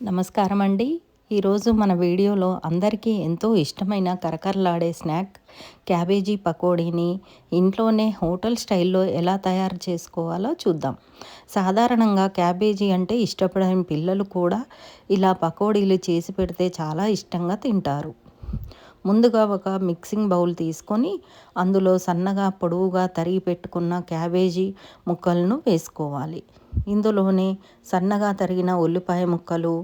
నమస్కారం అండి ఈరోజు మన వీడియోలో అందరికీ ఎంతో ఇష్టమైన కరకరలాడే స్నాక్ క్యాబేజీ పకోడీని ఇంట్లోనే హోటల్ స్టైల్లో ఎలా తయారు చేసుకోవాలో చూద్దాం. సాధారణంగా క్యాబేజీ అంటే ఇష్టపడని పిల్లలు కూడా ఇలా పకోడీలు చేసి పెడితే చాలా ఇష్టంగా తింటారు. ముందుగా ఒక మిక్సింగ్ బౌల్ తీసుకొని అందులో సన్నగా పొడవుగా తరిగి పెట్టుకున్న క్యాబేజీ ముక్కలను వేసుకోవాలి. ఇందులోనే సన్నగా తరిగిన ఉల్లిపాయ ముక్కలు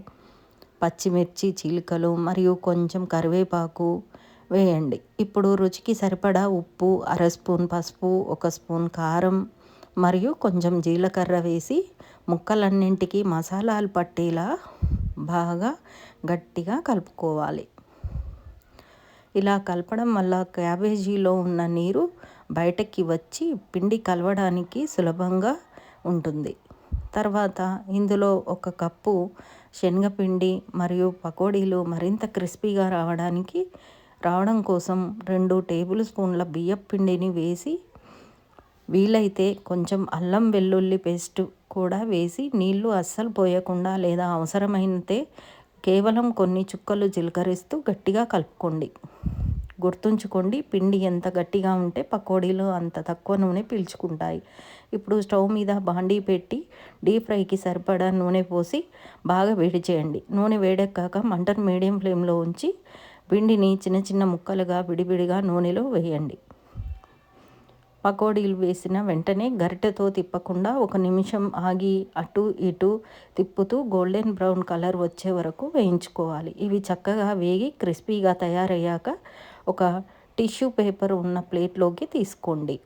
పచ్చిమిర్చి చీలికలు మరియు కొంచెం కరివేపాకు వేయండి. ఇప్పుడు రుచికి సరిపడా ఉప్పు అర స్పూన్ పసుపు ఒక స్పూన్ కారం మరియు కొంచెం జీలకర్ర వేసి ముక్కలన్నింటికి మసాలాలు పట్టేలా బాగా గట్టిగా కలుపుకోవాలి. ఇలా కలపడం వల్ల క్యాబేజీలో ఉన్న నీరు బయటకి వచ్చి పిండి కలవడానికి సులభంగా ఉంటుంది. తర్వాత ఇందులో ఒక కప్పు శనగపిండి మరియు పకోడీలు మరింత క్రిస్పీగా రావడానికి రావడం కోసం రెండు టేబుల్ స్పూన్ల బియ్యం పిండిని వేసి వీలైతే కొంచెం అల్లం వెల్లుల్లి పేస్ట్ కూడా వేసి నీళ్ళు అస్సలు పోయకుండా లేదా అవసరమైతే కేవలం కొన్ని చుక్కలు జీలకరిస్తూ గట్టిగా కలుపుకోండి. గుర్తుంచుకోండి. పిండి ఎంత గట్టిగా ఉంటే పకోడీలు అంత తక్కువ నూనె పీల్చుకుంటాయి. ఇప్పుడు స్టవ్ మీద బాండీ పెట్టి డీప్ ఫ్రైకి సరిపడా నూనె పోసి బాగా వేడి చేయండి. నూనె వేడెక్కాక మంటను మీడియం ఫ్లేమ్లో ఉంచి పిండిని చిన్న చిన్న ముక్కలుగా విడివిడిగా నూనెలో వేయండి. పకోడీలు వేసిన వెంటనే గరిటెతో తిప్పకుండా ఒక నిమిషం ఆగి అటు ఇటు తిప్పుతూ గోల్డెన్ బ్రౌన్ కలర్ వచ్చే వరకు వేయించుకోవాలి. ఇవి చక్కగా వేగి క్రిస్పీగా తయారయ్యాక ఒక టిష్యూ పేపర్ ఉన్న ప్లేట్లోకి తీసుకోండి.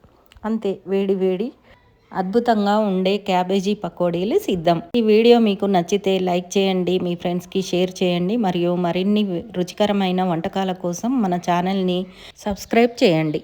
అంతే వేడి వేడి అద్భుతంగా ఉండే క్యాబేజీ పకోడీలు సిద్ధం. ఈ వీడియో మీకు నచ్చితే లైక్ చేయండి మీ ఫ్రెండ్స్కి షేర్ చేయండి మరియు మరిన్ని రుచికరమైన వంటకాల కోసం మన ఛానల్ని సబ్స్క్రైబ్ చేయండి.